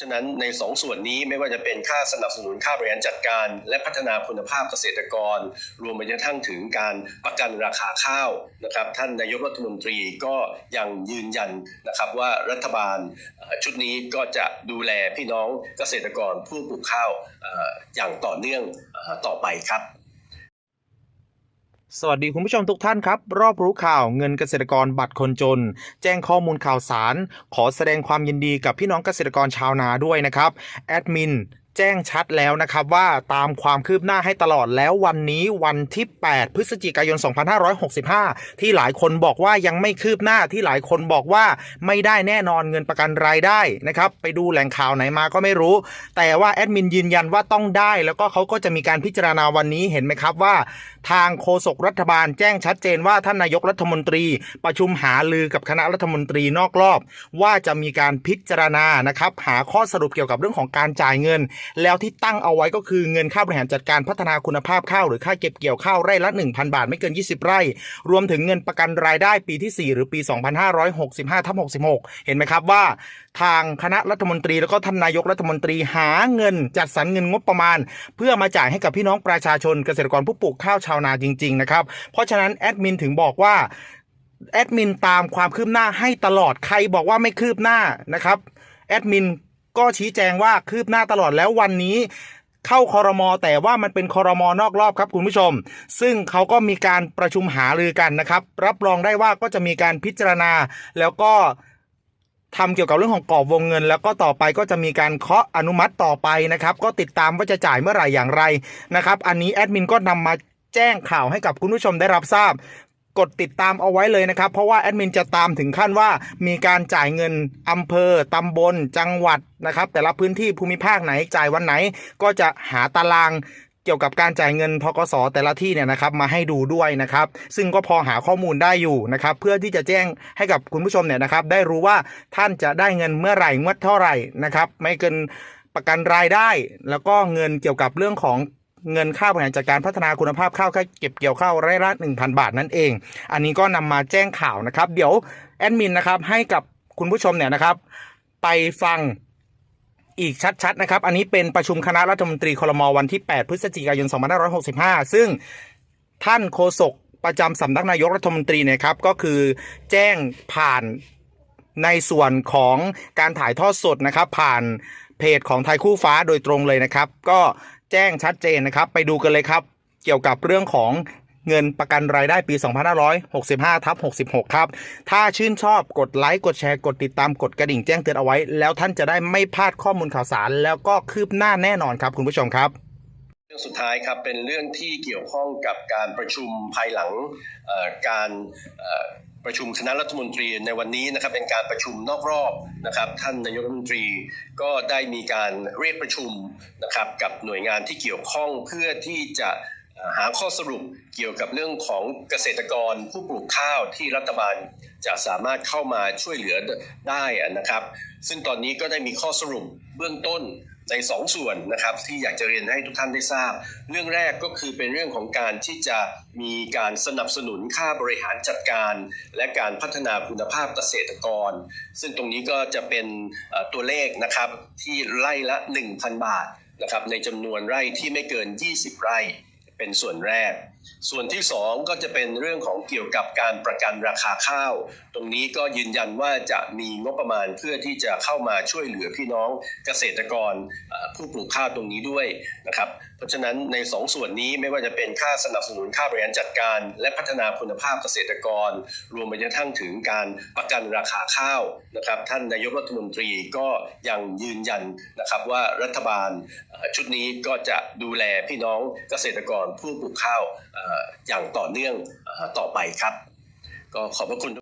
ฉะนั้นในสองส่วนนี้ไม่ว่าจะเป็นค่าสนับสนุนค่าบริหารจัดการ และพัฒนาคุณภาพเกษตรกร รวมไปจนทั่งถึงการประกันราคาข้าวนะครับ ท่านนายกรัฐมนตรีก็ยังยืนยันนะครับว่ารัฐบาลชุดนี้ก็จะดูแลพี่น้องเกษตรกรผู้ปลูกข้าวอย่างต่อเนื่องต่อไปครับ สวัสดีคุณผู้ชมทุกท่านครับ รอบรู้ข่าวเงินเกษตรกรบัตรคนจน แจ้งข้อมูลข่าวสาร ขอแสดงความยินดีกับพี่น้องเกษตรกรชาวนาด้วยนะครับ แอดมิน แจ้งชัดแล้วนะครับว่าตามความคืบหน้าให้ตลอดแล้ววันนี้วันที่ 8 พฤศจิกายน 2565 ที่หลายคนบอกว่ายังไม่คืบหน้าที่หลายคนบอกว่าไม่ได้แน่นอนเงินประกันรายได้นะครับไปดูแหล่งข่าวไหนมาก็ไม่รู้ แต่ว่าแอดมินยืนยันว่าต้องได้ แล้วก็เขาก็จะมีการพิจารณาวันนี้เห็นไหมครับว่า ทางโฆษกรัฐบาลแจ้งชัดเจนว่าท่านนายกรัฐมนตรี ประชุมหาลือกับคณะรัฐมนตรีนอกรอบ ว่าจะมีการพิจารณานะครับหาข้อสรุปเกี่ยวกับเรื่องของการจ่ายเงินแล้วที่ตั้งเอาไว้ก็คือเงินค่าบริหารจัดการพัฒนาคุณภาพข้าวหรือค่าเก็บเกี่ยวข้าวไร่ละ 1,000 บาทไม่เกิน 20 ไร่ รวมถึงเงินประกันรายได้ปีที่ 4 หรือปี 2565ทับ66 เห็นไหมครับว่า ทางคณะรัฐมนตรีแล้วก็ท่านนายกรัฐมนตรีหาเงินจัดสรรเงินงบประมาณ เพื่อมาจ่ายให้กับพี่น้องประชาชนเกษตรกรผู้ปลูกข้าวชาวนาจริงๆนะครับเพราะฉะนั้นแอดมินถึงบอกว่าแอดมินตามความคืบหน้าให้ตลอดใครบอกว่าไม่คืบหน้านะครับแอดมิน ก็ชี้แจงว่าคืบหน้าตลอดแล้ววันนี้เข้าคอรมอแต่ว่ามันเป็นคอรมอนอกรอบครับคุณผู้ชม ซึ่งเขาก็มีการประชุมหารือกันนะครับ รับรองได้ว่าก็จะมีการพิจารณาแล้วก็ทำเกี่ยวกับเรื่องของกรอบวงเงิน แล้วก็ต่อไปก็จะมีการเคาะอนุมัติต่อไปนะครับ ก็ติดตามว่าจะจ่ายเมื่อไหร่อย่างไรนะครับ อันนี้แอดมินก็นำมาแจ้งข่าวให้กับคุณผู้ชมได้รับทราบ กดติดตามเอาไว้เลยนะครับ เพราะว่าแอดมินจะตามถึงขั้นว่ามีการจ่ายเงินอำเภอตำบล จังหวัดนะครับ แต่ละพื้นที่ภูมิภาคไหนจ่ายวันไหน ก็จะหาตารางเกี่ยวกับการจ่ายเงินทกสแต่ละที่เนี่ยนะครับมาให้ดูด้วยนะครับ ซึ่งก็พอหาข้อมูลได้อยู่นะครับ เพื่อที่จะแจ้งให้กับคุณผู้ชมเนี่ยนะครับ ได้รู้ว่าท่านจะได้เงินเมื่อไหร่งวดเท่าไหร่นะครับ ไม่เกินประกันรายได้ แล้วก็เงินเกี่ยวกับเรื่องของ เงินค่าบริหารจัดการพัฒนาคุณภาพข้าวค่เก็บเกี่ยวข้าวไร่ละ1,000 บาทนั่นเอง อันนี้ก็นำมาแจ้งข่าวนะครับ เดี๋ยวแอดมินนะครับให้กับคุณผู้ชมเนี่ยนะครับ ไปฟังอีกชัดๆนะครับ อันนี้เป็นประชุมคณะรัฐมนตรีคลมวันที่ 8 พฤศจิกายน 2565 ซึ่งท่านโฆษกประจำสำนักนายกรัฐมนตรีเนี่ยครับก็คือแจ้งผ่านในส่วนของการถ่ายทอดสดนะครับ ผ่านเพจของไทยคู่ฟ้าโดยตรงเลยนะครับ ก็ แจ้งชัดเจนนะครับ ไปดูกันเลยครับ เกี่ยวกับเรื่องของเงินประกันรายได้ปี 2565ทับ66 ครับ ถ้าชื่นชอบกดไลค์กดแชร์กดติดตามกดกระดิ่งแจ้งเตือนเอาไว้ แล้วท่านจะได้ไม่พลาดข้อมูลข่าวสาร แล้วก็คืบหน้าแน่นอนครับคุณผู้ชมครับเรื่องสุดท้ายครับเป็นเรื่องที่เกี่ยวข้องกับการประชุมภายหลังการ ประชุมคณะรัฐมนตรีในวันนี้นะครับเป็นการประชุมนอกรอบนะครับท่านนายกรัฐมนตรีก็ได้มีการเรียกประชุมนะครับกับหน่วยงานที่เกี่ยวข้องเพื่อที่จะหาข้อสรุปเกี่ยวกับเรื่องของเกษตรกรผู้ปลูกข้าวที่รัฐบาลจะสามารถเข้ามาช่วยเหลือได้นะครับ ซึ่งตอนนี้ก็ได้มีข้อสรุปเบื้องต้น ในสองส่วนนะครับที่อยากจะเรียนให้ทุกท่านได้ทราบ เรื่องแรกก็คือเป็นเรื่องของการที่จะมีการสนับสนุนค่าบริหารจัดการ และการพัฒนาคุณภาพเกษตรกร ซึ่งตรงนี้ก็จะเป็นตัวเลขนะครับที่ไร่ละ 1,000 บาทนะครับในจำนวนไร่ที่ไม่เกิน 20 ไร่ เป็นส่วนแรก ส่วนที่สองก็จะเป็นเรื่องของเกี่ยวกับการประกันราคาข้าว ตรงนี้ก็ยืนยันว่าจะมีงบประมาณเพื่อที่จะเข้ามาช่วยเหลือพี่น้องเกษตรกรผู้ปลูกข้าวตรงนี้ด้วยนะครับเพราะฉะนั้นในสองส่วนนี้ไม่ว่าจะเป็นค่าสนับสนุนค่าบริหารจัดการ และพัฒนาคุณภาพเกษตรกร รวมไปจนทั่งถึงการประกันราคาข้าวนะครับท่านนายกรัฐมนตรีก็ยังยืนยันนะครับว่ารัฐบาลชุดนี้ก็จะดูแลพี่น้องเกษตรกรผู้ปลูกข้าวอย่างต่อเนื่องต่อไปครับ ก็ขอบพระคุณ